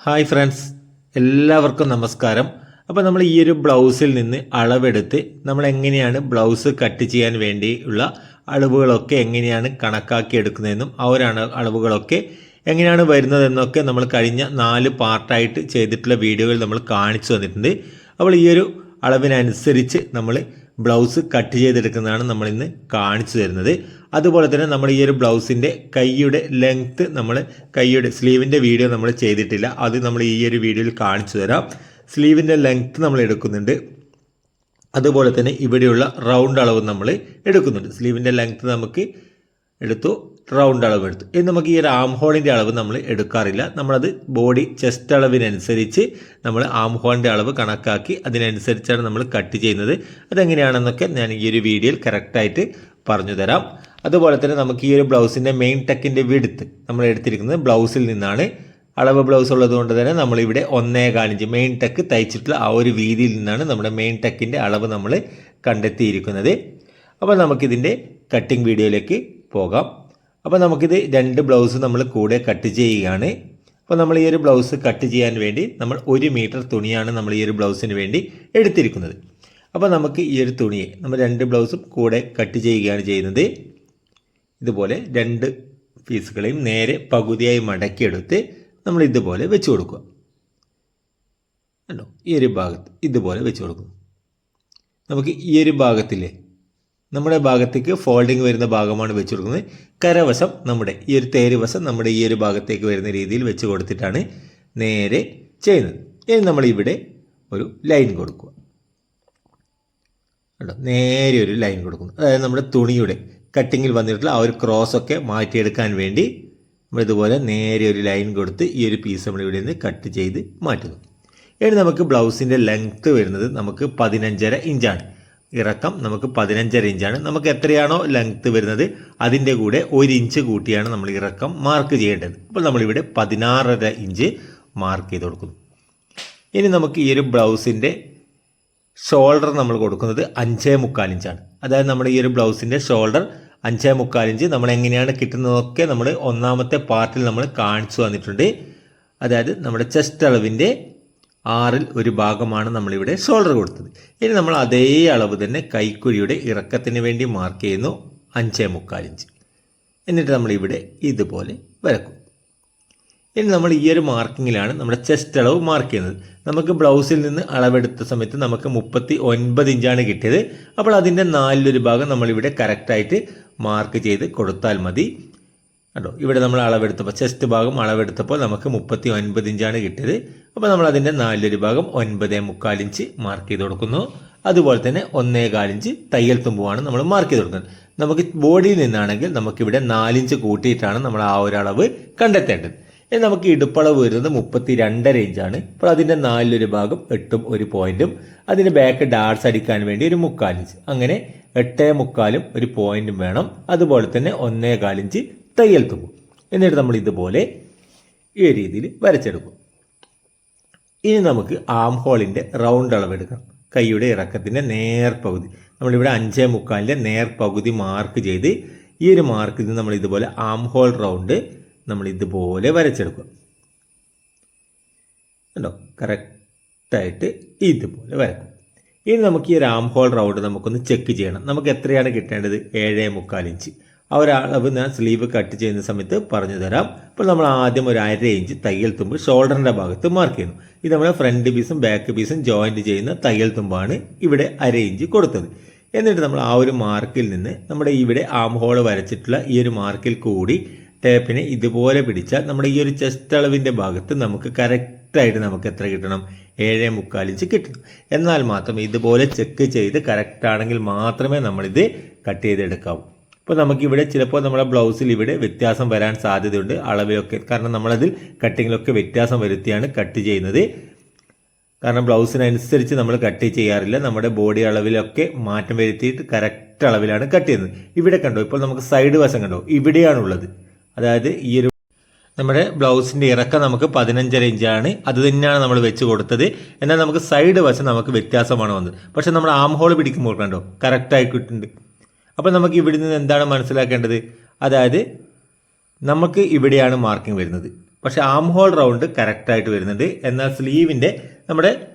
Hi friends. എല്ലാവർക്കും നമസ്കാരം. അപ്പോൾ നമ്മൾ ഈ ഒരു ബ്ലൗസിൽ നിന്ന് അളവെടുത്ത് നമ്മൾ എങ്ങനെയാണ് ബ്ലൗസ് കട്ട് ചെയ്യാൻ വേണ്ടിയുള്ള അളവുകളൊക്കെ എങ്ങനെയാണ് കണക്കാക്കി എടുക്കുന്നതെന്നും ആ ഒരു അളവുകളൊക്കെ എങ്ങനെയാണ് വരുന്നതെന്നൊക്കെ നമ്മൾ കഴിഞ്ഞ നാല് പാർട്ടായിട്ട് ചെയ്തിട്ടുള്ള വീഡിയോകൾ നമ്മൾ കാണിച്ചു തന്നിട്ടുണ്ട്. അപ്പോൾ ഈ ഒരു അളവിനനുസരിച്ച് നമ്മൾ ബ്ലൗസ് കട്ട് ചെയ്തെടുക്കുന്നതാണ് നമ്മൾ ഇന്ന് കാണിച്ചു തരുന്നത്. അതുപോലെ തന്നെ നമ്മൾ ഈ ഒരു ബ്ലൗസിന്റെ കൈയുടെ ലെങ്ത്ത് നമ്മൾ കൈയുടെ സ്ലീവിന്റെ വീഡിയോ നമ്മൾ ചെയ്തിട്ടില്ല. അത് നമ്മൾ ഈ ഒരു വീഡിയോയിൽ കാണിച്ചു തരാം. സ്ലീവിന്റെ ലെങ്ത്ത് നമ്മൾ എടുക്കുന്നുണ്ട്. അതുപോലെ തന്നെ ഇവിടെയുള്ള റൗണ്ട് അളവ് നമ്മൾ എടുക്കുന്നുണ്ട്. സ്ലീവിന്റെ ലെങ്ത്ത് നമുക്ക് എടുത്തു റൗണ്ട് അളവ് എടുത്തു. ഇനി നമുക്ക് ഈ ഒരു ആം ഹോളിന്റെ അളവ് നമ്മൾ എടുക്കാറില്ല. നമ്മളത് ബോഡി ചെസ്റ്റ് അളവിനനുസരിച്ച് നമ്മൾ ആം ഹോളിന്റെ അളവ് കണക്കാക്കി അതിനനുസരിച്ചാണ് നമ്മൾ കട്ട് ചെയ്യുന്നത്. അതെങ്ങനെയാണെന്നൊക്കെ ഞാൻ ഈ ഒരു വീഡിയോയിൽ കറക്റ്റായിട്ട് പറഞ്ഞു തരാം. അതുപോലെ തന്നെ നമുക്ക് ഈ ഒരു ബ്ലൗസിന്റെ മെയിൻ ടെക്കിന്റെ വിടുത്ത് നമ്മൾ എടുത്തിരിക്കുന്നത് ബ്ലൗസിൽ നിന്നാണ്. അളവ് ബ്ലൗസ് ഉള്ളതുകൊണ്ട് തന്നെ നമ്മളിവിടെ ഒന്നേ കാലിഞ്ച് മെയിൻ ടെക്ക് തയ്ച്ചിട്ടുള്ള ആ ഒരു വീതിയിൽ നിന്നാണ് നമ്മുടെ മെയിൻ ടെക്കിന്റെ അളവ് നമ്മൾ കണ്ടെത്തിയിരിക്കുന്നത്. അപ്പോൾ നമുക്കിതിന്റെ കട്ടിംഗ് വീഡിയോയിലേക്ക് പോകാം. അപ്പോൾ നമുക്കിത് രണ്ട് ബ്ലൗസ് നമ്മൾ കൂടെ കട്ട് ചെയ്യുകയാണ്. അപ്പോൾ നമ്മൾ ഈ ഒരു ബ്ലൗസ് കട്ട് ചെയ്യാൻ വേണ്ടി നമ്മൾ ഒരു മീറ്റർ തുണിയാണ് നമ്മൾ ഈ ഒരു ബ്ലൗസിന് വേണ്ടി എടുത്തിരിക്കുന്നത്. അപ്പോൾ നമുക്ക് ഈ ഒരു തുണിയെ നമ്മൾ രണ്ട് ബ്ലൗസും കൂടെ കട്ട് ചെയ്യുകയാണ് ചെയ്യുന്നത്. ഇതുപോലെ രണ്ട് പീസുകളെയും നേരെ പകുതിയായി മടക്കിയെടുത്ത് നമ്മൾ ഇതുപോലെ വെച്ച് കൊടുക്കുക. കണ്ടോ? ഈ ഒരു ഭാഗത്ത് ഇതുപോലെ വെച്ച് കൊടുക്കുന്നു. നമുക്ക് ഈ ഒരു ഭാഗത്തില്ലേ നമ്മുടെ ഭാഗത്തേക്ക് ഫോൾഡിങ് വരുന്ന ഭാഗമാണ് വെച്ച് കൊടുക്കുന്നത് കരവശം നമ്മുടെ ഈ ഒരു തേരുവശം നമ്മുടെ ഈ ഒരു ഭാഗത്തേക്ക് വരുന്ന രീതിയിൽ വെച്ച് കൊടുത്തിട്ടാണ് നേരെ ചെയ്യുന്നത്. ഇനി നമ്മൾ ഇവിടെ ഒരു ലൈൻ കൊടുക്കുക. കേട്ടോ നേരെ ഒരു ലൈൻ കൊടുക്കുന്നു. അതായത് നമ്മുടെ തുണിയുടെ കട്ടിങ്ങിൽ വന്നിട്ടുള്ള ആ ഒരു ക്രോസ് ഒക്കെ മാറ്റിയെടുക്കാൻ വേണ്ടി നമ്മൾ ഇതുപോലെ നേരെ ഒരു ലൈൻ കൊടുത്ത് ഈ ഒരു പീസ് നമ്മൾ ഇവിടെ നിന്ന് കട്ട് ചെയ്ത് മാറ്റുന്നു. ഇനി നമുക്ക് ബ്ലൗസിന്റെ ലെങ്ത്ത് വരുന്നത് നമുക്ക് പതിനഞ്ചര ഇഞ്ചാണ് ഇറക്കം നമുക്ക് പതിനഞ്ചര ഇഞ്ചാണ്. നമുക്ക് എത്രയാണോ ലെങ്ത്ത് വരുന്നത് അതിന്റെ കൂടെ ഒരു ഇഞ്ച് കൂട്ടിയാണ് നമ്മൾ ഇറക്കം മാർക്ക് ചെയ്യേണ്ടത്. അപ്പോൾ നമ്മളിവിടെ പതിനാറര ഇഞ്ച് മാർക്ക് ചെയ്ത് കൊടുക്കുന്നു. ഇനി നമുക്ക് ഈ ഒരു ബ്ലൗസിന്റെ ഷോൾഡർ നമ്മൾ കൊടുക്കുന്നത് അഞ്ചേ മുക്കാൽ ഇഞ്ചാണ് അതായത് നമ്മുടെ ഈ ഒരു ബ്ലൗസിന്റെ ഷോൾഡർ അഞ്ചേ മുക്കാൽ ഇഞ്ച് നമ്മൾ എങ്ങനെയാണ് കിട്ടുന്നതൊക്കെ നമ്മൾ ഒന്നാമത്തെ പാർട്ടിൽ നമ്മൾ കാണിച്ചു തന്നിട്ടുണ്ട്. അതായത് നമ്മുടെ ചെസ്റ്റ് അളവിന്റെ ആറിൽ ഒരു ഭാഗമാണ് നമ്മളിവിടെ ഷോൾഡർ കൊടുത്തത്. ഇനി നമ്മൾ അതേ അളവ് തന്നെ കൈക്കുഴിയുടെ ഇറക്കത്തിന് വേണ്ടി മാർക്ക് ചെയ്യുന്നു അഞ്ചേ മുക്കാൽ ഇഞ്ച് എന്നിട്ട് നമ്മളിവിടെ ഇതുപോലെ വരക്കും. ഇനി നമ്മൾ ഈ ഒരു മാർക്കിങ്ങിലാണ് നമ്മുടെ ചെസ്റ്റ് അളവ് മാർക്ക് ചെയ്യുന്നത്. നമുക്ക് ബ്ലൗസിൽ നിന്ന് അളവെടുത്ത സമയത്ത് നമുക്ക് മുപ്പത്തി ഒൻപത് ഇഞ്ചാണ് കിട്ടിയത്. അപ്പോൾ അതിന്റെ നാലിലൊരു ഭാഗം നമ്മളിവിടെ കറക്റ്റായിട്ട് മാർക്ക് ചെയ്ത് കൊടുത്താൽ മതി. കണ്ടോ? ഇവിടെ നമ്മൾ അളവെടുത്തപ്പോൾ ചെസ്റ്റ് ഭാഗം അളവെടുത്തപ്പോൾ നമുക്ക് മുപ്പത്തി ഒൻപത് ഇഞ്ചാണ് കിട്ടിയത്. അപ്പോൾ നമ്മൾ അതിന്റെ നാലൊരു ഭാഗം ഒൻപത് മുക്കാൽ ഇഞ്ച് മാർക്ക് ചെയ്ത് കൊടുക്കുന്നു. അതുപോലെ തന്നെ ഒന്നേ ഇഞ്ച് തയ്യൽ തുമ്പുമാണ് നമ്മൾ മാർക്ക് ചെയ്ത് കൊടുക്കുന്നത്. നമുക്ക് ബോഡിയിൽ നിന്നാണെങ്കിൽ നമുക്കിവിടെ നാലിഞ്ച് കൂട്ടിയിട്ടാണ് നമ്മൾ ആ ഒരു അളവ് കണ്ടെത്തേണ്ടത്. ഇനി നമുക്ക് ഇടുപ്പളവ് വരുന്നത് മുപ്പത്തി രണ്ടര ഇഞ്ചാണ്. അപ്പോൾ അതിന്റെ നാലിലൊരു ഭാഗം എട്ടും ഒരു പോയിന്റും അതിന്റെ ബാക്ക് ഡാർട്സ് അടിക്കാൻ വേണ്ടി ഒരു മുക്കാൽ ഇഞ്ച്. അങ്ങനെ എട്ടേ മുക്കാലും ഒരു പോയിന്റും വേണം. അതുപോലെ തന്നെ ഒന്നേ കാലിഞ്ച് തയ്യൽ തുമ്പും എന്നിട്ട് നമ്മൾ ഇതുപോലെ ഈ രീതിയിൽ വരച്ചെടുക്കും. ഇനി നമുക്ക് ആം ഹോളിന്റെ റൗണ്ട് അളവെടുക്കാം കൈയുടെ ഇറക്കത്തിന്റെ നേർപകുതി. നമ്മളിവിടെ അഞ്ചേ മുക്കാലിന്റെ നേർപകുതി മാർക്ക് ചെയ്ത് ഈ ഒരു മാർക്കിൽ നിന്ന് നമ്മൾ ഇതുപോലെ ആം ഹോൾ റൗണ്ട് നമ്മൾ ഇതുപോലെ വരച്ചെടുക്കുക. കണ്ടോ? കറക്റ്റായിട്ട് ഇതുപോലെ വരക്കും. ഇനി നമുക്ക് ഈ ഒരു ആം ഹോൾ റൗണ്ട് നമുക്കൊന്ന് ചെക്ക് ചെയ്യണം. നമുക്ക് എത്രയാണ് കിട്ടേണ്ടത്? ഏഴേ മുക്കാൽ ഇഞ്ച് ആ അളവ് ഞാൻ സ്ലീവ് കട്ട് ചെയ്യുന്ന സമയത്ത് പറഞ്ഞു തരാം. അപ്പോൾ നമ്മൾ ആദ്യം ഒരു അര ഇഞ്ച് തയ്യൽ തുമ്പ് ഷോൾഡറിന്റെ ഭാഗത്ത് മാർക്ക് ചെയ്യുന്നു. ഇത് നമ്മൾ ഫ്രണ്ട് പീസും ബാക്ക് പീസും ജോയിന്റ് ചെയ്യുന്ന തയ്യൽ തുമ്പാണ് ഇവിടെ അര ഇഞ്ച് കൊടുത്തത്. എന്നിട്ട് നമ്മൾ ആ ഒരു മാർക്കിൽ നിന്ന് നമ്മുടെ ഇവിടെ ആം ഹോൾ വരച്ചിട്ടുള്ള ഈ ഒരു മാർക്കിൽ കൂടി ടേപ്പിനെ ഇതുപോലെ പിടിച്ചാൽ നമ്മുടെ ഈ ഒരു ചെസ്റ്റ് അളവിന്റെ ഭാഗത്ത് നമുക്ക് കറക്റ്റായിട്ട് നമുക്ക് എത്ര കിട്ടണം? ഏഴേ മുക്കാൽ ഇഞ്ച് കിട്ടും എന്നാൽ മാത്രം ഇതുപോലെ ചെക്ക് ചെയ്ത് കറക്റ്റ് ആണെങ്കിൽ മാത്രമേ നമ്മളിത് കട്ട് ചെയ്തെടുക്കാവൂ. ഇപ്പോൾ നമുക്കിവിടെ ചിലപ്പോൾ നമ്മുടെ ബ്ലൗസിൽ ഇവിടെ വ്യത്യാസം വരാൻ സാധ്യതയുണ്ട്. അളവിലൊക്കെ. കാരണം നമ്മളതിൽ കട്ടിങ്ങിലൊക്കെ വ്യത്യാസം വരുത്തിയാണ് കട്ട് ചെയ്യുന്നത്. കാരണം ബ്ലൗസിനനുസരിച്ച് നമ്മൾ കട്ട് ചെയ്യാറില്ല. നമ്മുടെ ബോഡി അളവിലൊക്കെ മാറ്റം വരുത്തിയിട്ട് കറക്റ്റ് അളവിലാണ് കട്ട് ചെയ്യുന്നത്. ഇവിടെ കണ്ടോ? ഇപ്പോൾ നമുക്ക് സൈഡ് വശം കണ്ടോ? ഇവിടെയാണുള്ളത്. അതായത് ഈ ഒരു നമ്മുടെ ബ്ലൗസിന്റെ ഇറക്കം നമുക്ക് പതിനഞ്ചര ഇഞ്ചാണ്. അത് തന്നെയാണ് നമ്മൾ വെച്ച് കൊടുത്തത്. എന്നാൽ നമുക്ക് സൈഡ് വശം നമുക്ക് വ്യത്യാസമാണ് വന്നത്. പക്ഷേ നമ്മൾ ആം ഹോൾ പിടിക്കുമ്പോൾ കണ്ടോ? കറക്റ്റായി കിട്ടുന്നുണ്ട്. അപ്പോൾ നമുക്ക് ഇവിടെ നിന്ന് എന്താണ് മനസ്സിലാക്കേണ്ടത്? അതായത് നമുക്ക് ഇവിടെയാണ് മാർക്കിംഗ് വരുന്നത്. പക്ഷെ ആം ഹോൾ റൗണ്ട് കറക്റ്റായിട്ട് വരുന്നുണ്ട്. എന്നാൽ സ്ലീവിന്റെ നമ്മുടെ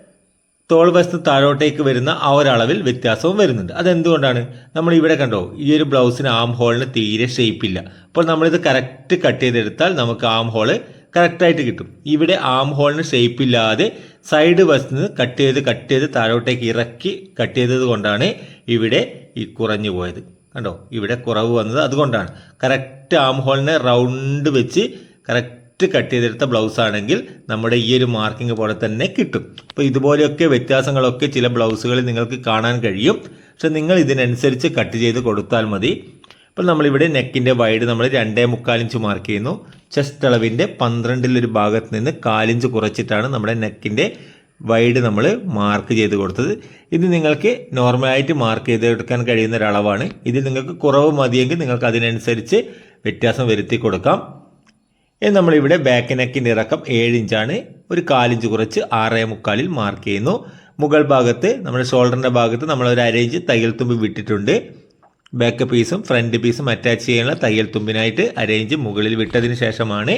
തോൾ വശത്ത് താഴോട്ടേക്ക് വരുന്ന ആ ഒരളവിൽ വ്യത്യാസവും വരുന്നുണ്ട്. അതെന്തുകൊണ്ടാണ്? നമ്മൾ ഇവിടെ കണ്ടോ ഈ ഒരു ബ്ലൗസിന് ആം ഹോളിന് തീരെ ഷേപ്പ് ഇല്ല. അപ്പോൾ നമ്മളിത് കറക്റ്റ് കട്ട് ചെയ്തെടുത്താൽ നമുക്ക് ആം ഹോൾ കറക്റ്റായിട്ട് കിട്ടും. ഇവിടെ ആം ഹോളിന് ഷേപ്പ് ഇല്ലാതെ സൈഡ് വശത്ത് നിന്ന് കട്ട് ചെയ്ത് കട്ട് ചെയ്ത് താഴോട്ടേക്ക് ഇറക്കി കട്ട് ചെയ്തത് കൊണ്ടാണ് ഇവിടെ ഈ കുറഞ്ഞു പോയത്. കണ്ടോ? ഇവിടെ കുറവ് വന്നത് അതുകൊണ്ടാണ്. കറക്റ്റ് ആം ഹോളിനെ റൗണ്ട് വെച്ച് കറക്റ്റ് കട്ട് ചെയ്തെടുത്ത ബ്ലൗസ് ആണെങ്കിൽ നമ്മുടെ ഈ ഒരു മാർക്കിംഗ് പോലെ തന്നെ കിട്ടും. അപ്പോൾ ഇതുപോലെയൊക്കെ വ്യത്യാസങ്ങളൊക്കെ ചില ബ്ലൗസുകളിൽ നിങ്ങൾക്ക് കാണാൻ കഴിയും. പക്ഷെ നിങ്ങൾ ഇതിനനുസരിച്ച് കട്ട് ചെയ്ത് കൊടുത്താൽ മതി. അപ്പോൾ നമ്മളിവിടെ നെക്കിന്റെ വൈഡ് നമ്മൾ രണ്ടേ മുക്കാൽ ഇഞ്ച് മാർക്ക് ചെയ്യുന്നു. ചെസ്റ്റ് അളവിന്റെ പന്ത്രണ്ടിലൊരു ഭാഗത്ത് നിന്ന് കാലിഞ്ച് കുറച്ചിട്ടാണ് നമ്മുടെ നെക്കിന്റെ വൈഡ് നമ്മൾ മാർക്ക് ചെയ്ത് കൊടുത്തത്. ഇത് നിങ്ങൾക്ക് നോർമലായിട്ട് മാർക്ക് ചെയ്തെടുക്കാൻ കഴിയുന്ന ഒരളവാണ് ഇതിൽ നിങ്ങൾക്ക് കുറവ് മതിയെങ്കിൽ നിങ്ങൾക്ക് അതിനനുസരിച്ച് വ്യത്യാസം വരുത്തി കൊടുക്കാം. ഇനി നമ്മളിവിടെ ബാക്ക് നെക്കിന്റെ ഇറക്കം ഏഴ് ഇഞ്ചാണ് ഒരു കാലിഞ്ച് കുറച്ച് ആറേ മുക്കാലിൽ മാർക്ക് ചെയ്യുന്നു. മുകൾ ഭാഗത്ത് നമ്മുടെ ഷോൾഡറിന്റെ ഭാഗത്ത് നമ്മൾ ഒരു അരയിഞ്ച് തയ്യൽ തുമ്പ് വിട്ടിട്ടുണ്ട്. ബാക്ക് പീസും ഫ്രണ്ട് പീസും അറ്റാച്ച് ചെയ്യാനുള്ള തയ്യൽ തുമ്പിനായിട്ട് അരേഞ്ച് മുകളിൽ വിട്ടതിന് ശേഷമാണ്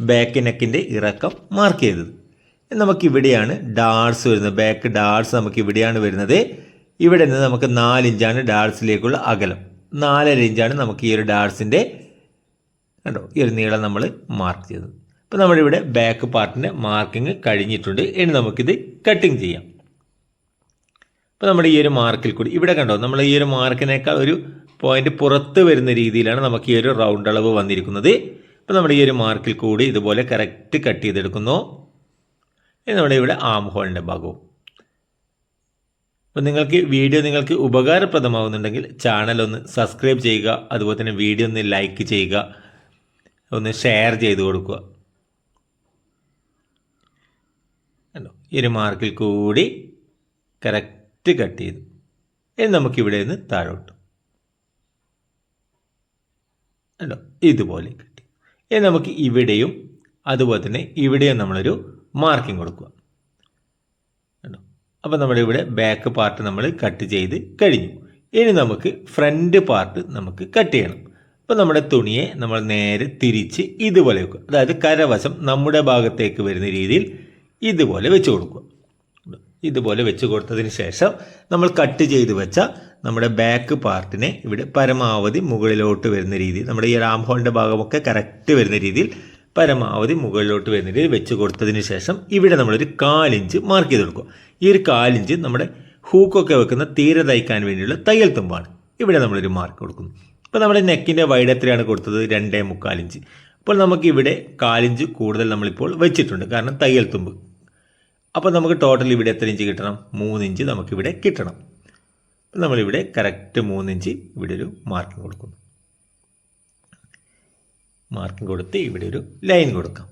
ബാക്ക് നെക്കിന്റെ ഇറക്കം മാർക്ക് ചെയ്തത്. നമുക്കിവിടെയാണ് ഡാർസ് വരുന്നത്. ബാക്ക് ഡാർസ് നമുക്ക് ഇവിടെയാണ് വരുന്നത്. ഇവിടെ നിന്ന് നമുക്ക് നാലിഞ്ചാണ് ഡാർസിലേക്കുള്ള അകലം. നാലര ഇഞ്ചാണ് നമുക്ക് ഈ ഒരു ഡാർസിന്റെ കണ്ടോ ഈ ഒരു നീളം നമ്മൾ മാർക്ക് ചെയ്തത്. അപ്പോൾ നമ്മളിവിടെ ബാക്ക് പാർട്ടിന്റെ മാർക്കിങ് കഴിഞ്ഞിട്ടുണ്ട്. ഇനി നമുക്കിത് കട്ടിങ് ചെയ്യാം. അപ്പോൾ നമ്മുടെ ഈ ഒരു മാർക്കിൽ കൂടി. ഇവിടെ കണ്ടോ നമ്മൾ ഈ ഒരു മാർക്കിനേക്കാൾ ഒരു പോയിന്റ് പുറത്ത് വരുന്ന രീതിയിലാണ് നമുക്ക് ഈ ഒരു റൗണ്ട് അളവ് വന്നിരിക്കുന്നത്. അപ്പോൾ നമ്മുടെ ഈ ഒരു മാർക്കിൽ കൂടി ഇതുപോലെ കറക്റ്റ് കട്ട് ചെയ്തെടുക്കുന്നു. ഇനി നമ്മുടെ ഇവിടെ ആം ഹോളിന്റെ ഭാഗവും. അപ്പോൾ നിങ്ങൾക്ക് വീഡിയോ നിങ്ങൾക്ക് ഉപകാരപ്രദമാകുന്നുണ്ടെങ്കിൽ ചാനൽ ഒന്ന് സബ്സ്ക്രൈബ് ചെയ്യുക അതുപോലെ തന്നെ വീഡിയോ ഒന്ന് ലൈക്ക് ചെയ്യുക ഒന്ന് ഷെയർ ചെയ്ത് കൊടുക്കുക. കണ്ടോ ഈ ഒരു മാർക്കിൽ കൂടി കറക്റ്റ് കട്ട് ചെയ്തു. ഇനി നമുക്കിവിടെ നിന്ന് താഴോട്ട്. കണ്ടോ? ഇതുപോലെ കിട്ടി ഇനി നമുക്ക് ഇവിടെയും അതുപോലെ തന്നെ ഇവിടെയും നമ്മളൊരു മാർക്കിംഗ് കൊടുക്കുക. കണ്ടോ? അപ്പോൾ നമ്മുടെ ഇവിടെ ബാക്ക് പാർട്ട് നമ്മൾ കട്ട് ചെയ്ത് കഴിഞ്ഞു. ഇനി നമുക്ക് ഫ്രണ്ട് പാർട്ട് നമുക്ക് കട്ട് ചെയ്യണം. അപ്പോൾ നമ്മുടെ തുണിയെ നമ്മൾ നേരെ തിരിച്ച് ഇതുപോലെ വെക്കുക. അതായത് കരവശം നമ്മുടെ ഭാഗത്തേക്ക് വരുന്ന രീതിയിൽ ഇതുപോലെ വെച്ച് കൊടുക്കുക. ഇതുപോലെ വെച്ച് കൊടുത്തതിന് ശേഷം നമ്മൾ കട്ട് ചെയ്ത് വെച്ച നമ്മുടെ ബാക്ക് പാർട്ടിനെ ഇവിടെ പരമാവധി മുകളിലോട്ട് വരുന്ന രീതിയിൽ നമ്മുടെ ഈ റാം ഹോളിന്റെ ഭാഗമൊക്കെ കറക്റ്റ് വരുന്ന രീതിയിൽ പരമാവധി മുകളിലോട്ട് വരുന്ന രീതിയിൽ വെച്ച് കൊടുത്തതിന് ശേഷം ഇവിടെ നമ്മളൊരു കാലിഞ്ച് മാർക്ക് ചെയ്ത് കൊടുക്കും ഈ ഒരു കാലിഞ്ച് നമ്മുടെ ഹൂക്കൊക്കെ വെക്കുന്ന തീരെ തയ്ക്കാൻ വേണ്ടിയുള്ള തയ്യൽ തുമ്പാണ്. ഇവിടെ നമ്മളൊരു മാർക്ക് കൊടുക്കുന്നു. ഇപ്പോൾ നമ്മുടെ നെക്കിന്റെ വൈഡ് എത്രയാണ് കൊടുത്തത്? രണ്ടേ മുക്കാലിഞ്ച്. അപ്പോൾ നമുക്കിവിടെ കാലിഞ്ച് കൂടുതൽ നമ്മളിപ്പോൾ വെച്ചിട്ടുണ്ട്. കാരണം തയ്യൽ തുമ്പ്. അപ്പോൾ നമുക്ക് ടോട്ടൽ ഇവിടെ എത്ര ഇഞ്ച് കിട്ടണം? മൂന്നിഞ്ച് നമുക്കിവിടെ കിട്ടണം. നമ്മളിവിടെ കറക്റ്റ് മൂന്നിഞ്ച് ഇവിടെ ഒരു മാർക്കിംഗ് കൊടുക്കുന്നു. മാർക്കിംഗ് കൊടുത്ത് ഇവിടെ ഒരു ലൈൻ കൊടുക്കാം.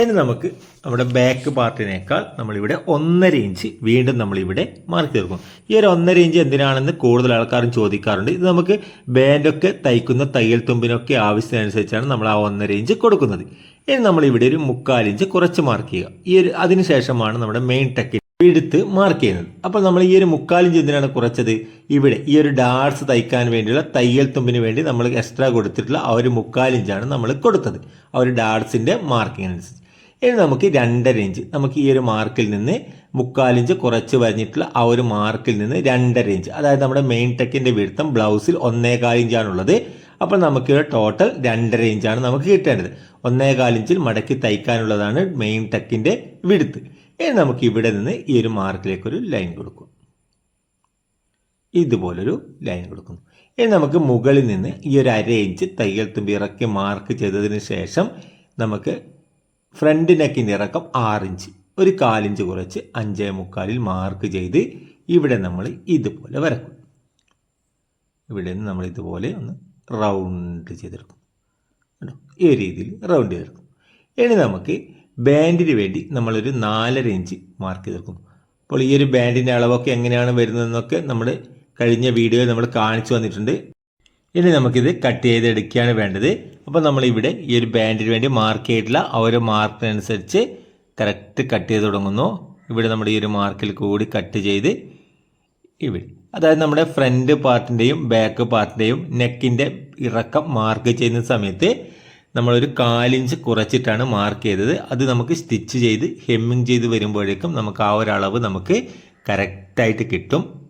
ഇനി നമുക്ക് നമ്മുടെ ബാക്ക് പാർട്ടിനേക്കാൾ നമ്മളിവിടെ ഒന്നര ഇഞ്ച് വീണ്ടും നമ്മളിവിടെ മാർക്ക് ചേർക്കും ഈ ഒരു ഒന്നര ഇഞ്ച് എന്തിനാണെന്ന് കൂടുതൽ ആൾക്കാരും ചോദിക്കാറുണ്ട്. ഇത് നമുക്ക് ബാൻഡൊക്കെ തയ്ക്കുന്ന തയ്യൽ തുമ്പിനൊക്കെ ആവശ്യത്തിനനുസരിച്ചാണ് നമ്മൾ ആ ഒന്നര ഇഞ്ച് കൊടുക്കുന്നത്. ഇനി നമ്മളിവിടെ ഒരു മുക്കാൽ ഇഞ്ച് കുറച്ച് മാർക്ക് ചെയ്യുക. ഈ ഒരു അതിനുശേഷമാണ് നമ്മുടെ മെയിൻ ടെക്കിൻ എടുത്ത് മാർക്ക് ചെയ്യുന്നത്. അപ്പോൾ നമ്മൾ ഈ ഒരു മുക്കാലിഞ്ച് എന്തിനാണ് കുറച്ചത്? ഇവിടെ ഈ ഒരു ഡാർസ് തയ്ക്കാൻ വേണ്ടിയുള്ള തയ്യൽ തുമ്പിന് വേണ്ടി നമ്മൾ എക്സ്ട്രാ കൊടുത്തിട്ടുള്ള ആ ഒരു മുക്കാലിഞ്ചാണ് നമ്മൾ കൊടുത്തത്. ആ ഒരു ഡാർസിന്റെ മാർക്കിംഗ് അനുസരിച്ച്. ഇനി നമുക്ക് രണ്ടര ഇഞ്ച് നമുക്ക് ഈ ഒരു മാർക്കിൽ നിന്ന് മുക്കാലിഞ്ച് കുറച്ച് വരഞ്ഞിട്ടുള്ള ആ ഒരു മാർക്കിൽ നിന്ന് രണ്ടര ഇഞ്ച് അതായത് നമ്മുടെ മെയിൻ ടെക്കിന്റെ വീഴ്ത്തം ബ്ലൗസിൽ ഒന്നേകാൽ ഇഞ്ചാണുള്ളത് അപ്പോൾ നമുക്ക് ടോട്ടൽ രണ്ടര ഇഞ്ചാണ് നമുക്ക് കിട്ടേണ്ടത്. ഒന്നേകാൽ ഇഞ്ചിൽ മടക്കി തയ്ക്കാനുള്ളതാണ് മെയിൻ ടെക്കിന്റെ വിടുത്ത്. ഇനി നമുക്ക് ഇവിടെ നിന്ന് ഈ ഒരു മാർക്കിലേക്ക് ഒരു ലൈൻ കൊടുക്കും. ഇതുപോലൊരു ലൈൻ കൊടുക്കുന്നു. ഇനി നമുക്ക് മുകളിൽ നിന്ന് ഈ ഒരു അര ഇഞ്ച് തയ്യൽ തുമ്പി ഇറക്കി മാർക്ക് ചെയ്തതിന് ശേഷം നമുക്ക് ഫ്രണ്ട് നെക്കിന്റെ ഇറക്കം ആറിഞ്ച്. ഒരു കാലിഞ്ച് കുറച്ച് അഞ്ചേ മുക്കാലിൽ മാർക്ക് ചെയ്ത് ഇവിടെ നമ്മൾ ഇതുപോലെ വരക്കും. ഇവിടെ നിന്ന് നമ്മൾ ഇതുപോലെ ഒന്ന് റൗണ്ട് ചെയ്തെടുക്കും. കണ്ടോ? ഈ രീതിയിൽ റൗണ്ട് ചെയ്തെടുക്കും. ഇനി നമുക്ക് ബാൻഡിന് വേണ്ടി നമ്മളൊരു നാലര ഇഞ്ച് മാർക്ക് ചെയ്തെടുക്കും. അപ്പോൾ ഈ ഒരു ബാൻഡിന്റെ അളവൊക്കെ എങ്ങനെയാണ് വരുന്നതെന്നൊക്കെ നമ്മൾ കഴിഞ്ഞ വീഡിയോയിൽ നമ്മൾ കാണിച്ചു വന്നിട്ടുണ്ട്. ഇനി നമുക്കിത് കട്ട് ചെയ്തെടുക്കുകയാണ് വേണ്ടത്. അപ്പോൾ നമ്മളിവിടെ ഈ ഒരു ബാൻഡിന് വേണ്ടി മാർക്ക് ചെയ്തിട്ടുള്ള ആ ഒരു മാർക്കിനനുസരിച്ച് കറക്റ്റ് കട്ട് ചെയ്ത് തുടങ്ങുന്നു. ഇവിടെ നമ്മുടെ ഈ ഒരു മാർക്കിൽ കൂടി കട്ട് ചെയ്ത് ഇവിടെ. അതായത് നമ്മുടെ ഫ്രണ്ട് പാർട്ടിന്റെയും ബാക്ക് പാർട്ടിന്റെയും നെക്കിന്റെ ഇറക്കം മാർക്ക് ചെയ്യുന്ന സമയത്ത് നമ്മളൊരു കാലിഞ്ച് കുറച്ചിട്ടാണ് മാർക്ക് ചെയ്തത്. അത് നമുക്ക് സ്റ്റിച്ച് ചെയ്ത് ഹെമ്മിങ് ചെയ്ത് വരുമ്പോഴേക്കും നമുക്ക് ആ ഒരളവ് നമുക്ക് കറക്റ്റായിട്ട് കിട്ടും.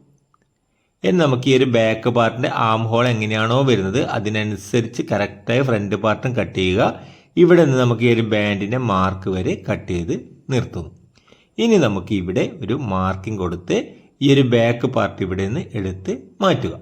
ഇനി നമുക്ക് ഈ ഒരു ബാക്ക് പാർട്ടിന്റെ ആം ഹോൾ എങ്ങനെയാണോ വരുന്നത് അതിനനുസരിച്ച് കറക്റ്റായി ഫ്രണ്ട് പാർട്ടും കട്ട് ചെയ്യുക. ഇവിടെ നിന്ന് നമുക്ക് ഈ ഒരു ബാൻഡിന്റെ മാർക്ക് വരെ കട്ട് ചെയ്ത് നിർത്തുന്നു. ഇനി നമുക്ക് ഇവിടെ ഒരു മാർക്കിംഗ് കൊടുത്ത് ഈ ഒരു ബാക്ക് പാർട്ട് ഇവിടെ നിന്ന് എടുത്ത് മാറ്റുക.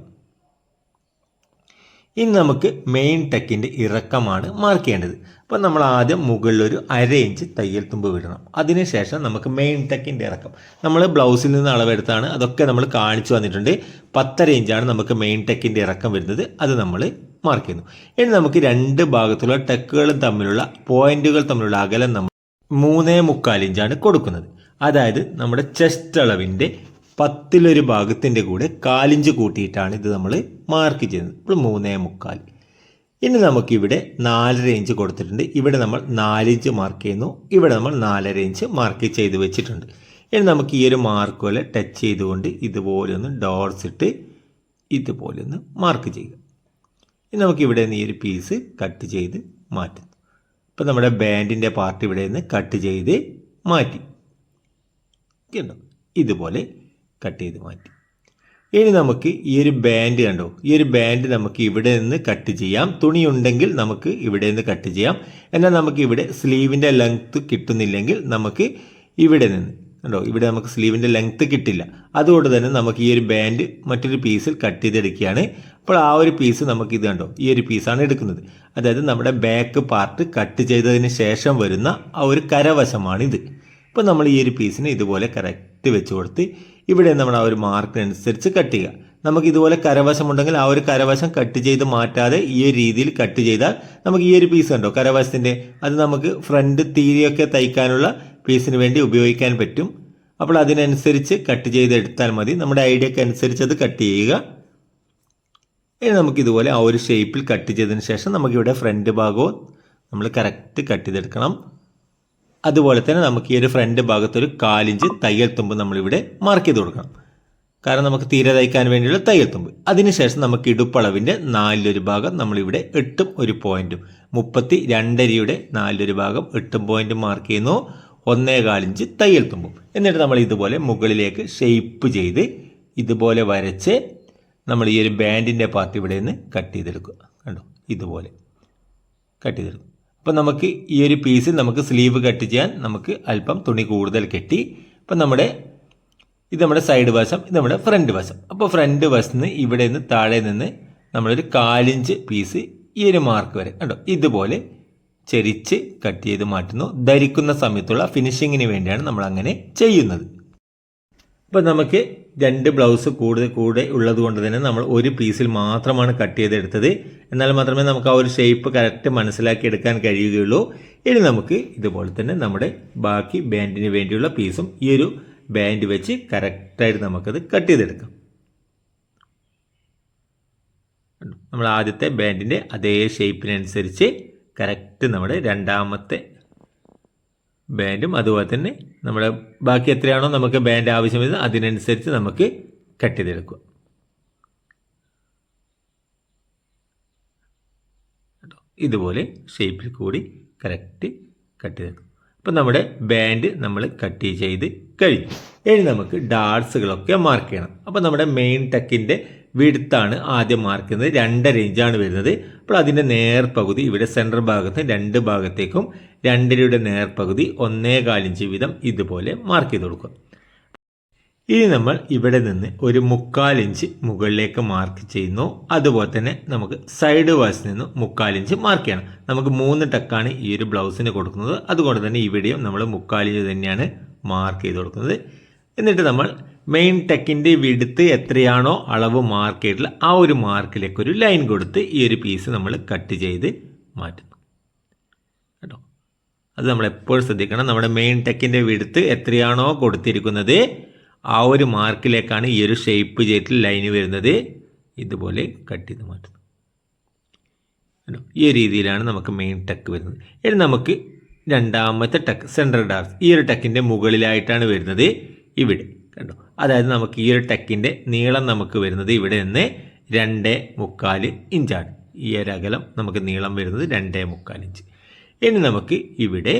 ഇനി നമുക്ക് മെയിൻ ടെക്കിന്റെ ഇറക്കമാണ് മാർക്ക് ചെയ്യേണ്ടത്. അപ്പോൾ നമ്മൾ ആദ്യം മുകളിൽ ഒരു അര ഇഞ്ച് തയ്യൽ തുമ്പ് വിടണം. അതിനുശേഷം നമുക്ക് മെയിൻ ടെക്കിന്റെ ഇറക്കം. നമ്മൾ ബ്ലൗസിൽ നിന്ന് അളവെടുത്താണ്. അതൊക്കെ നമ്മൾ കാണിച്ചു വന്നിട്ടുണ്ട് പത്തര ഇഞ്ചാണ് നമുക്ക് മെയിൻ ടെക്കിന്റെ ഇറക്കം വരുന്നത്. അത് നമ്മൾ മാർക്ക് ചെയ്യുന്നു. ഇനി നമുക്ക് രണ്ട് ഭാഗത്തുള്ള ടെക്കുകളും തമ്മിലുള്ള പോയിന്റുകൾ തമ്മിലുള്ള അകലം നമ്മൾ മൂന്നേ മുക്കാൽ ഇഞ്ചാണ് കൊടുക്കുന്നത്. അതായത് നമ്മുടെ ചെസ്റ്റ് അളവിന്റെ പത്തിലൊരു ഭാഗത്തിന്റെ കൂടെ കാലിഞ്ച് കൂട്ടിയിട്ടാണ് ഇത് നമ്മൾ മാർക്ക് ചെയ്യുന്നത്. ഇപ്പോൾ മൂന്നേ മുക്കാൽ ഇനി നമുക്കിവിടെ നാലര ഇഞ്ച് കൊടുത്തിട്ടുണ്ട്. ഇവിടെ നമ്മൾ നാലിഞ്ച് മാർക്ക് ചെയ്യുന്നു. ഇവിടെ നമ്മൾ നാലര ഇഞ്ച് മാർക്ക് ചെയ്ത് വെച്ചിട്ടുണ്ട്. ഇനി നമുക്ക് ഈ ഒരു മാർക്ക് പോലെ ടച്ച് ചെയ്തുകൊണ്ട് ഇതുപോലെ ഒന്ന് ഡോട്ട്സ് ഇട്ട് ഇതുപോലെ ഒന്ന് മാർക്ക് ചെയ്യുക. ഇനി നമുക്ക് ഇവിടെ നിന്ന് ഈ ഒരു പീസ് കട്ട് ചെയ്ത് മാറ്റുന്നു. ഇപ്പോൾ നമ്മുടെ ബാൻഡിന്റെ പാർട്ട് ഇവിടെ നിന്ന് കട്ട് ചെയ്ത് മാറ്റി. ഇതുപോലെ കട്ട് ചെയ്ത് മാറ്റി. ഇനി നമുക്ക് ഈ ഒരു ബാൻഡ് കണ്ടോ? ഈ ഒരു ബാൻഡ് നമുക്ക് ഇവിടെ നിന്ന് കട്ട് ചെയ്യാം. തുണി ഉണ്ടെങ്കിൽ നമുക്ക് ഇവിടെ നിന്ന് കട്ട് ചെയ്യാം. എന്നാൽ നമുക്ക് ഇവിടെ സ്ലീവിന്റെ ലെങ്ത്ത് കിട്ടുന്നില്ലെങ്കിൽ നമുക്ക് ഇവിടെ നിന്ന് കണ്ടോ? ഇവിടെ നമുക്ക് സ്ലീവിന്റെ ലെങ്ത്ത് കിട്ടില്ല. അതുകൊണ്ട് തന്നെ നമുക്ക് ഈ ഒരു ബാൻഡ് മറ്റൊരു പീസിൽ കട്ട് ചെയ്തെടുക്കുകയാണ്. അപ്പോൾ ആ ഒരു പീസ് നമുക്ക് ഇത് കണ്ടോ? ഈ ഒരു പീസാണ് എടുക്കുന്നത്. അതായത് നമ്മുടെ ബാക്ക് പാർട്ട് കട്ട് ചെയ്തതിന് ശേഷം വരുന്ന ആ ഒരു കരവശമാണിത് ഇപ്പോൾ നമ്മൾ ഈ ഒരു പീസിന് ഇതുപോലെ കറക്റ്റ് വെച്ച് കൊടുത്ത് ഇവിടെ നമ്മൾ ആ ഒരു മാർക്കിനനുസരിച്ച് കട്ട് ചെയ്യുക. നമുക്ക് ഇതുപോലെ കരവശം ഉണ്ടെങ്കിൽ ആ ഒരു കരവശം കട്ട് ചെയ്ത് മാറ്റാതെ ഈ ഒരു രീതിയിൽ കട്ട് ചെയ്താൽ നമുക്ക് ഈ ഒരു പീസ് ഉണ്ടോ കരവശത്തിന്റെ അത് നമുക്ക് ഫ്രണ്ട് തീരിയൊക്കെ തയ്ക്കാനുള്ള പീസിന് വേണ്ടി ഉപയോഗിക്കാൻ പറ്റും. അപ്പോൾ അതിനനുസരിച്ച് കട്ട് ചെയ്തെടുത്താൽ മതി. നമ്മുടെ ഐഡിയക്ക് അനുസരിച്ച് അത് കട്ട് ചെയ്യുക. ഇനി നമുക്ക് ഇതുപോലെ ആ ഒരു ഷേപ്പിൽ കട്ട് ചെയ്തതിന് ശേഷം നമുക്കിവിടെ ഫ്രണ്ട് ഭാഗവും നമ്മൾ കറക്റ്റ് കട്ട് ചെയ്തെടുക്കണം. അതുപോലെ തന്നെ നമുക്ക് ഈ ഒരു ഫ്രണ്ട് ഭാഗത്ത് ഒരു കാലിഞ്ച് തയ്യൽ തുമ്പ് നമ്മളിവിടെ മാർക്ക് ചെയ്ത് കൊടുക്കണം. കാരണം നമുക്ക് തീരെ തയ്ക്കാൻ വേണ്ടിയുള്ള തയ്യൽ തുമ്പ്. അതിനുശേഷം നമുക്ക് ഇടുപ്പളവിന്റെ നാലിലൊരു ഭാഗം നമ്മളിവിടെ എട്ടും ഒരു പോയിന്റും. മുപ്പത്തി രണ്ടരിയുടെ നാലിലൊരു ഭാഗം എട്ടും പോയിന്റും മാർക്ക് ചെയ്യുന്നു. ഒന്നേ കാലിഞ്ച് തയ്യൽ തുമ്പും. എന്നിട്ട് നമ്മൾ ഇതുപോലെ മുകളിലേക്ക് ഷെയ്പ്പ് ചെയ്ത് ഇതുപോലെ വരച്ച് നമ്മൾ ഈ ഒരു ബാൻഡിന്റെ പാർട്ട് ഇവിടെ നിന്ന് കട്ട് ചെയ്തെടുക്കുക. കണ്ടോ? ഇതുപോലെ. കട്ട് ചെയ്തെടുക്കും അപ്പോൾ നമുക്ക് ഈ ഒരു പീസിൽ നമുക്ക് സ്ലീവ് കട്ട് ചെയ്യാൻ നമുക്ക് അല്പം തുണി കൂടുതൽ കെട്ടി അപ്പം നമ്മുടെ ഇത് നമ്മുടെ സൈഡ് വശം ഇത് നമ്മുടെ ഫ്രണ്ട് വശം. അപ്പോൾ ഫ്രണ്ട് വശത്ത് നിന്ന് ഇവിടെ നിന്ന് താഴെ നിന്ന് നമ്മളൊരു കാലിഞ്ച് പീസ് ഈ ഒരു മാർക്ക് വരെ കണ്ടോ? ഇതുപോലെ ചെരിച്ച് കട്ട് ചെയ്ത് മാറ്റുന്നു. ധരിക്കുന്ന സമയത്തുള്ള ഫിനിഷിങ്ങിന് വേണ്ടിയാണ് നമ്മൾ അങ്ങനെ ചെയ്യുന്നത്. അപ്പോൾ നമുക്ക് രണ്ട് ബ്ലൗസ് കൂടുതൽ കൂടെ ഉള്ളത് കൊണ്ട് തന്നെ നമ്മൾ ഒരു പീസിൽ മാത്രമാണ് കട്ട് ചെയ്തെടുത്തത് എന്നാൽ മാത്രമേ നമുക്ക് ആ ഒരു ഷേപ്പ് കറക്റ്റ് മനസ്സിലാക്കി എടുക്കാൻ കഴിയുകയുള്ളൂ. ഇനി നമുക്ക് ഇതുപോലെ തന്നെ നമ്മുടെ ബാക്കി ബാൻഡിന് വേണ്ടിയുള്ള പീസും ഈ ഒരു ബാൻഡ് വെച്ച് കറക്റ്റായിട്ട് നമുക്കത് കട്ട് ചെയ്തെടുക്കാം. നമ്മൾ ആദ്യത്തെ ബാൻഡിന്റെ അതേ ഷേപ്പിനനുസരിച്ച് കറക്റ്റ് നമ്മുടെ രണ്ടാമത്തെ ബാൻഡും അതുപോലെ തന്നെ നമ്മുടെ ബാക്കി എത്രയാണോ നമുക്ക് ബാൻഡ് ആവശ്യം വരുന്നത് അതിനനുസരിച്ച് നമുക്ക് കട്ട് ചെയ്തെടുക്കുക. ഇതുപോലെ ഷേപ്പിൽ കൂടി കറക്റ്റ് കട്ട് ചെയ്തെടുക്കും. അപ്പം നമ്മുടെ ബാൻഡ് നമ്മൾ കട്ട് ചെയ്ത് കഴിഞ്ഞു. ഇനി നമുക്ക് ഡാർട്സുകളൊക്കെ മാർക്ക് ചെയ്യണം. അപ്പോൾ നമ്മുടെ മെയിൻ ടെക്കിന്റെ വിടുത്താണ് ആദ്യം മാർക്ക് ചെയ്യുന്നത്. രണ്ടര ഇഞ്ചാണ് വരുന്നത്. അപ്പോൾ അതിന്റെ നേർപകുതി ഇവിടെ സെന്റർ ഭാഗത്ത് രണ്ട് ഭാഗത്തേക്കും രണ്ടരയുടെ നേർപകുതി ഒന്നേ കാലിഞ്ച് വീതം ഇതുപോലെ മാർക്ക് ചെയ്ത് കൊടുക്കുക. ഇനി നമ്മൾ ഇവിടെ നിന്ന് ഒരു മുക്കാലിഞ്ച് മുകളിലേക്ക് മാർക്ക് ചെയ്യുന്നു. അതുപോലെ തന്നെ നമുക്ക് സൈഡ് വാസ് നിന്ന് മുക്കാലിഞ്ച് മാർക്ക് ചെയ്യണം. നമുക്ക് മൂന്ന് ടക്കാണ് ഈ ഒരു ബ്ലൗസിന് കൊടുക്കുന്നത്. അതുകൊണ്ട് തന്നെ ഇവിടെയും നമ്മൾ മുക്കാലിഞ്ച് തന്നെയാണ് മാർക്ക് ചെയ്ത് കൊടുക്കുന്നത്. എന്നിട്ട് നമ്മൾ മെയിൻ ടെക്കിന്റെ വിടുത്ത് എത്രയാണോ അളവ് മാർക്ക് ചെയ്തിട്ടുള്ള ആ ഒരു മാർക്കിലേക്ക് ഒരു ലൈൻ കൊടുത്ത് ഈ ഒരു പീസ് നമ്മൾ കട്ട് ചെയ്ത് മാറ്റുന്നു. കേട്ടോ? അത് നമ്മൾ എപ്പോഴും ശ്രദ്ധിക്കണം. നമ്മുടെ മെയിൻ ടെക്കിന്റെ വിടുത്ത് എത്രയാണോ കൊടുത്തിരിക്കുന്നത് ആ ഒരു മാർക്കിലേക്കാണ് ഈ ഒരു ഷേപ്പ് ചെയ്തിട്ട് ലൈൻ വരുന്നത്. ഇതുപോലെ കട്ട് ചെയ്ത് മാറ്റുന്നു? ഈ രീതിയിലാണ് നമുക്ക് മെയിൻ ടെക്ക് വരുന്നത്. ഇനി നമുക്ക് രണ്ടാമത്തെ ടെക്ക് സെൻട്രൽ ഡാർസ് ഈ ഒരു ടെക്കിന്റെ മുകളിലായിട്ടാണ് വരുന്നത് ഇവിടെ. കണ്ടോ അതായത് നമുക്ക് ഈ ഒരു ടെക്കിന്റെ നീളം നമുക്ക് വരുന്നത് ഇവിടെ നിന്ന് രണ്ട് മുക്കാൽ ഇഞ്ചാണ്. ഈ ഒരു അകലം നമുക്ക് നീളം വരുന്നത് രണ്ടേ മുക്കാൽ ഇഞ്ച്. ഇനി നമുക്ക് ഇവിടെ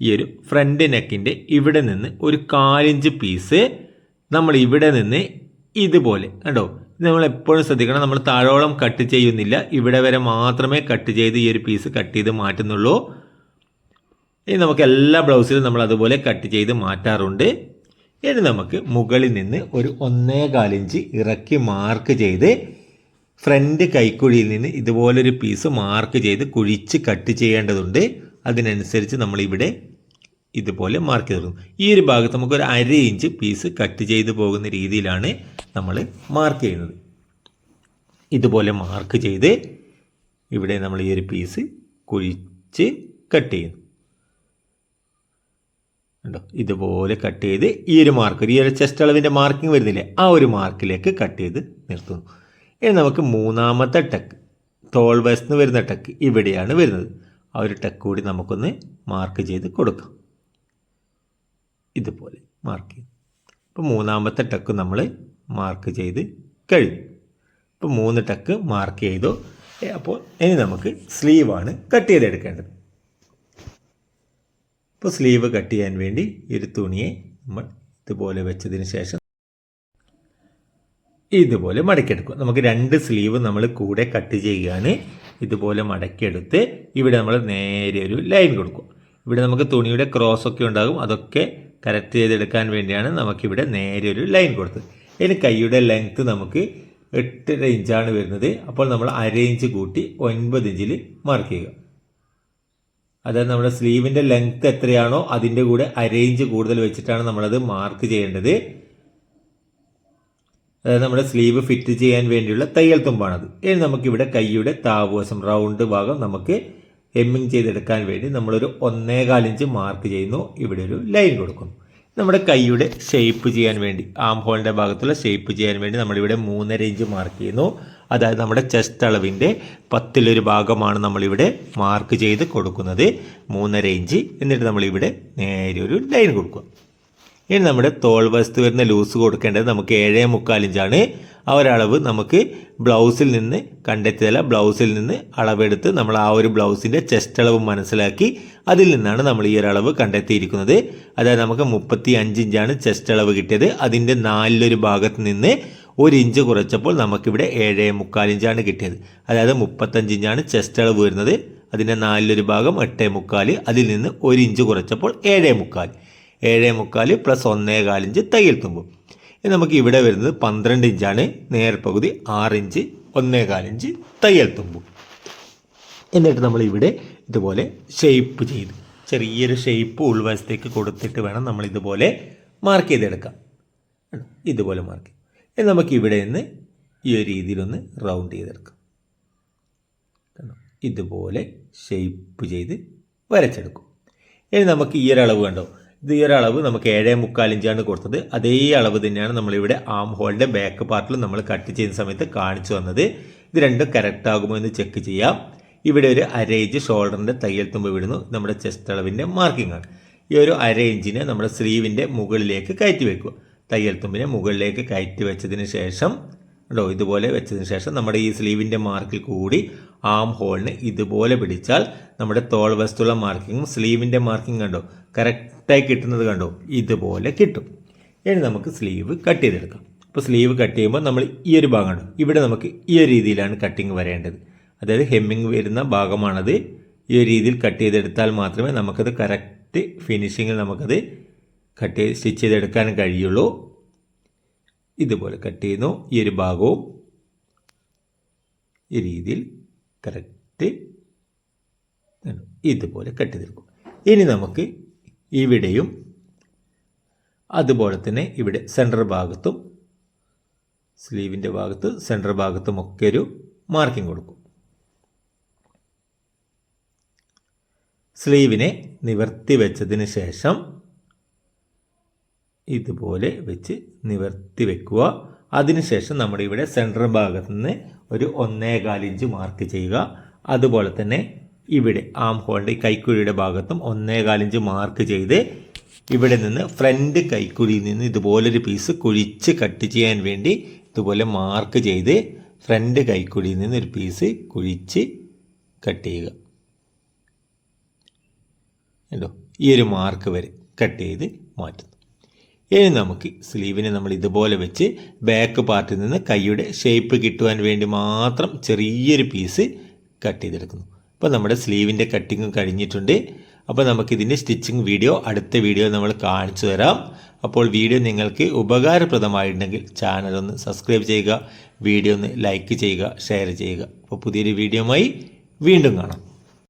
ഈ ഒരു ഫ്രണ്ട് നെക്കിന്റെ ഇവിടെ നിന്ന് ഒരു കാലിഞ്ച് പീസ് നമ്മൾ ഇവിടെ നിന്ന് ഇതുപോലെ കണ്ടോ? നമ്മൾ എപ്പോഴും ശ്രദ്ധിക്കണം നമ്മൾ താഴോളം കട്ട് ചെയ്യുന്നില്ല. ഇവിടെ വരെ മാത്രമേ കട്ട് ചെയ്ത് ഈ ഒരു പീസ് കട്ട് ചെയ്ത് മാറ്റുന്നുള്ളൂ. ഇനി നമുക്ക് എല്ലാ ബ്ലൗസിലും നമ്മൾ അതുപോലെ കട്ട് ചെയ്ത് മാറ്റാറുണ്ട്. ഇനി നമുക്ക് മുകളിൽ നിന്ന് ഒരു ഒന്നേ ഇഞ്ച് ഇറക്കി മാർക്ക് ചെയ്ത് ഫ്രണ്ട് കൈക്കുഴിയിൽ നിന്ന് ഇതുപോലൊരു പീസ് മാർക്ക് ചെയ്ത് കുഴിച്ച് കട്ട് ചെയ്യേണ്ടതുണ്ട്. അതിനനുസരിച്ച് നമ്മളിവിടെ ഇതുപോലെ മാർക്ക് ചെയ്ത് കൊടുക്കും ഈ ഒരു ഭാഗത്ത് നമുക്ക് ഒരു അര ഇഞ്ച് പീസ് കട്ട് ചെയ്ത് പോകുന്ന രീതിയിലാണ് നമ്മൾ മാർക്ക് ചെയ്യുന്നത്. ഇതുപോലെ മാർക്ക് ചെയ്ത് ഇവിടെ നമ്മൾ ഈ ഒരു പീസ് കുഴിച്ച് കട്ട് ചെയ്യുന്നു. ഉണ്ടോ ഇതുപോലെ കട്ട് ചെയ്ത് ഈ ഒരു മാർക്ക് ഈ ഒരു ചെസ്റ്റ് അളവിന്റെ മാർക്കിംഗ് വരുന്നില്ലേ ആ ഒരു മാർക്കിലേക്ക് കട്ട് ചെയ്ത് നിർത്തുന്നു. ഇനി നമുക്ക് മൂന്നാമത്തെ ടെക്ക് തോൾ വശത്ത് വരുന്ന ടെക്ക് ഇവിടെയാണ് വരുന്നത്. ആ ഒരു ടെക്ക് കൂടി നമുക്കൊന്ന് മാർക്ക് ചെയ്ത് കൊടുക്കാം. ഇതുപോലെ മാർക്ക് ചെയ്യും അപ്പോൾ മൂന്നാമത്തെ ടക്ക് നമ്മൾ മാർക്ക് ചെയ്ത് കഴിഞ്ഞു. അപ്പോൾ മൂന്ന് ടക്ക് മാർക്ക് ചെയ്തു. അപ്പോൾ ഇനി നമുക്ക് സ്ലീവാണ് കട്ട് ചെയ്തെടുക്കേണ്ടത്. ഇപ്പോൾ സ്ലീവ് കട്ട് ചെയ്യാൻ വേണ്ടി ഒരു തുണിയെ നമ്മൾ ഇതുപോലെ വെച്ചതിന് ശേഷം ഇതുപോലെ മടക്കിയെടുക്കും. നമുക്ക് രണ്ട് സ്ലീവ് നമ്മൾ കൂടെ കട്ട് ചെയ്യുകയാണ്. ഇതുപോലെ മടക്കിയെടുത്ത് ഇവിടെ നമ്മൾ നേരെ ഒരു ലൈൻ കൊടുക്കും. ഇവിടെ നമുക്ക് തുണിയുടെ ക്രോസ് ഒക്കെ ഉണ്ടാകും. അതൊക്കെ കറക്റ്റ് ചെയ്തെടുക്കാൻ വേണ്ടിയാണ് നമുക്കിവിടെ നേരെ ഒരു ലൈൻ കൊടുത്തത്. ഇനി കൈയുടെ ലെങ്ത്ത് നമുക്ക് എട്ടര ഇഞ്ചാണ് വരുന്നത്. അപ്പോൾ നമ്മൾ അര ഇഞ്ച് കൂട്ടി ഒൻപത് ഇഞ്ചിൽ മാർക്ക് ചെയ്യുക. അതായത് നമ്മുടെ സ്ലീവിന്റെ ലെങ്ത് എത്രയാണോ അതിന്റെ കൂടെ അരേഞ്ച് കൂടുതൽ വെച്ചിട്ടാണ് നമ്മളത് മാർക്ക് ചെയ്യേണ്ടത്. അതായത് നമ്മുടെ സ്ലീവ് ഫിറ്റ് ചെയ്യാൻ വേണ്ടിയുള്ള തയ്യൽ തുമ്പാണത്. ഇനി നമുക്കിവിടെ കൈയുടെ താവുവശം റൗണ്ട് ഭാഗം നമുക്ക് എമ്മിങ് ചെയ്തെടുക്കാൻ വേണ്ടി നമ്മളൊരു ഒന്നേകാൽ ഇഞ്ച് മാർക്ക് ചെയ്യുന്നു. ഇവിടെ ഒരു ലൈൻ കൊടുക്കുന്നു. നമ്മുടെ കൈയുടെ ഷേപ്പ് ചെയ്യാൻ വേണ്ടി ആം ഹോളിന്റെ ഭാഗത്തുള്ള ഷേപ്പ് ചെയ്യാൻ വേണ്ടി നമ്മളിവിടെ മൂന്നര ഇഞ്ച് മാർക്ക് ചെയ്യുന്നു. അതായത് നമ്മുടെ ചെസ്റ്റ് അളവിന്റെ പത്തിലൊരു ഭാഗമാണ് നമ്മളിവിടെ മാർക്ക് ചെയ്ത് കൊടുക്കുന്നത്. മൂന്നര ഇഞ്ച് എന്നിട്ട് നമ്മളിവിടെ നേരെ ഒരു ലൈൻ കൊടുക്കുക. ഇനി നമ്മുടെ തോൾ വശത്ത് വരുന്ന ലൂസ് കൊടുക്കേണ്ടത് നമുക്ക് ഏഴേ മുക്കാൽ ഇഞ്ചാണ് ആ ഒരളവ് നമുക്ക് ബ്ലൗസിൽ നിന്ന് കണ്ടെത്തിയതല്ല ബ്ലൗസിൽ നിന്ന് അളവെടുത്ത് നമ്മൾ ആ ഒരു ബ്ലൗസിന്റെ ചെസ്റ്റ് അളവ് മനസ്സിലാക്കി അതിൽ നിന്നാണ് നമ്മൾ ഈ ഒരളവ് കണ്ടെത്തിയിരിക്കുന്നത്. അതായത് നമുക്ക് മുപ്പത്തി അഞ്ച് ഇഞ്ചാണ് ചെസ്റ്റ് അളവ് കിട്ടിയത്. അതിന്റെ നാലിലൊരു ഭാഗത്ത് നിന്ന് ഒരു ഇഞ്ച് കുറച്ചപ്പോൾ നമുക്കിവിടെ ഏഴേ മുക്കാൽ ഇഞ്ചാണ് കിട്ടിയത്. അതായത് മുപ്പത്തഞ്ച് ഇഞ്ചാണ് ചെസ്റ്റ് അളവ് വരുന്നത്. അതിന്റെ നാലിലൊരു ഭാഗം എട്ടേ മുക്കാൽ അതിൽ നിന്ന് ഒരു ഇഞ്ച് കുറച്ചപ്പോൾ ഏഴേ മുക്കാൽ. ഏഴ് മുക്കാൽ പ്ലസ് ഒന്നേ കാലിഞ്ച് തയ്യൽ തുമ്പും. നമുക്ക് ഇവിടെ വരുന്നത് പന്ത്രണ്ട് ഇഞ്ചാണ്. നേർപകുതി ആറിഞ്ച് ഒന്നേ കാലിഞ്ച് തയ്യൽ തുമ്പും. എന്നിട്ട് നമ്മൾ ഇവിടെ ഇതുപോലെ ഷേപ്പ് ചെയ്ത് ചെറിയൊരു ഷേപ്പ് ഉൾവശത്തേക്ക് കൊടുത്തിട്ട് വേണം നമ്മൾ ഇതുപോലെ മാർക്ക് ചെയ്തെടുക്കാം? ഇതുപോലെ മാർക്ക് ഇനി നമുക്ക് ഇവിടെ നിന്ന് ഈ ഒരു രീതിയിലൊന്ന് റൗണ്ട് ചെയ്തെടുക്കാം? ഇതുപോലെ ഷേപ്പ് ചെയ്ത് വരച്ചെടുക്കും. ഇനി നമുക്ക് ഈ ഒരു അളവ് കണ്ടോ? ഇത് ഈ ഒരു അളവ് നമുക്ക് ഏഴേ മുക്കാൽ ഇഞ്ചാണ് കൊടുത്തത്. അതേ അളവ് തന്നെയാണ് നമ്മളിവിടെ ആം ഹോളിന്റെ ബാക്ക് പാർട്ടിൽ നമ്മൾ കട്ട് ചെയ്യുന്ന സമയത്ത് കാണിച്ചു വന്നത് ഇത് രണ്ടും കറക്റ്റ് ആകുമോ എന്ന് ചെക്ക് ചെയ്യാം. ഇവിടെ ഒരു അര ഇഞ്ച് ഷോൾഡറിന്റെ തയ്യൽ തുമ്പ് വിടുന്നു നമ്മുടെ ചെസ്റ്റ് അളവിന്റെ മാർക്കിംഗ് ആണ്. ഈ ഒരു അര ഇഞ്ചിനെ നമ്മുടെ സ്ലീവിന്റെ മുകളിലേക്ക് കയറ്റി വെക്കുക. തയ്യൽ തുമ്പിനെ മുകളിലേക്ക് കയറ്റി വെച്ചതിന് ശേഷം കേട്ടോ ഇതുപോലെ വെച്ചതിന് ശേഷം നമ്മുടെ ഈ സ്ലീവിന്റെ മാർക്കിൽ കൂടി ആം ഹോളിന് ഇതുപോലെ പിടിച്ചാൽ നമ്മുടെ തോൾ വസ്തുള്ള മാർക്കിങ്ങും സ്ലീവിന്റെ മാർക്കിംഗ് കണ്ടോ കറക്റ്റായി കിട്ടുന്നത് കണ്ടോ ഇതുപോലെ കിട്ടും. ഇനി നമുക്ക് സ്ലീവ് കട്ട് ചെയ്തെടുക്കാം. അപ്പോൾ സ്ലീവ് കട്ട് ചെയ്യുമ്പോൾ നമ്മൾ ഈ ഒരു ഭാഗമാണ് ഇവിടെ നമുക്ക് ഈ ഒരു രീതിയിലാണ് കട്ടിങ് വരേണ്ടത്. അതായത് ഹെമ്മിങ് വരുന്ന ഭാഗമാണത്. ഈ ഒരു രീതിയിൽ കട്ട് ചെയ്തെടുത്താൽ മാത്രമേ നമുക്കത് കറക്റ്റ് ഫിനിഷിങ്ങിൽ നമുക്കത് കട്ട് സ്റ്റിച്ച് ചെയ്തെടുക്കാൻ കഴിയുള്ളൂ. ഇതുപോലെ കട്ട് ചെയ്യുന്നു. ഈ ഒരു ഭാഗവും ഈ രീതിയിൽ കറക്റ്റ് ഇതുപോലെ കട്ട് ചെയ്തെടുക്കും. ഇനി നമുക്ക് ഇവിടെയും അതുപോലെ തന്നെ ഇവിടെ സെന്റർ ഭാഗത്തും സ്ലീവിന്റെ ഭാഗത്ത് സെന്റർ ഭാഗത്തും ഒക്കെ ഒരു മാർക്കിംഗ് കൊടുക്കും. സ്ലീവിനെ നിവർത്തി വെച്ചതിന് ശേഷം ഇതുപോലെ വെച്ച് നിവർത്തി വെക്കുക. അതിനുശേഷം നമ്മുടെ ഇവിടെ സെൻട്രൽ ഭാഗത്ത് നിന്ന് ഒരു ഒന്നേകാൽ ഇഞ്ച് മാർക്ക് ചെയ്യുക. അതുപോലെ തന്നെ ഇവിടെ ആം ഹോളിന്റെ കൈക്കുഴിയുടെ ഭാഗത്തും ഒന്നേകാൽ ഇഞ്ച് മാർക്ക് ചെയ്ത് ഇവിടെ നിന്ന് ഫ്രണ്ട് കൈക്കുഴിയിൽ നിന്ന് ഇതുപോലൊരു പീസ് കുഴിച്ച് കട്ട് ചെയ്യാൻ വേണ്ടി ഇതുപോലെ മാർക്ക് ചെയ്ത് ഫ്രണ്ട് കൈക്കുഴിയിൽ നിന്ന് ഒരു പീസ് കുഴിച്ച് കട്ട് ചെയ്യുക. കേട്ടോ ഈ ഒരു മാർക്ക് വരെ കട്ട് ചെയ്ത് മാറ്റുന്നു. ഇനി നമുക്ക് സ്ലീവിനെ നമ്മൾ ഇതുപോലെ വെച്ച് ബാക്ക് പാർട്ടിൽ നിന്ന് കൈയുടെ ഷേപ്പ് കിട്ടുവാൻ വേണ്ടി മാത്രം ചെറിയൊരു പീസ് കട്ട് ചെയ്തെടുക്കുന്നു. അപ്പോൾ നമ്മുടെ സ്ലീവിന്റെ കട്ടിങ്ങും കഴിഞ്ഞിട്ടുണ്ട്. അപ്പോൾ നമുക്കിതിന്റെ സ്റ്റിച്ചിങ് വീഡിയോ അടുത്ത വീഡിയോ നമ്മൾ കാണിച്ചു തരാം. അപ്പോൾ വീഡിയോ നിങ്ങൾക്ക് ഉപകാരപ്രദമായിട്ടുണ്ടെങ്കിൽ ചാനൽ ഒന്ന് സബ്സ്ക്രൈബ് ചെയ്യുക വീഡിയോ ഒന്ന് ലൈക്ക് ചെയ്യുക ഷെയർ ചെയ്യുക. അപ്പോൾ പുതിയൊരു വീഡിയോയുമായി വീണ്ടും കാണാം.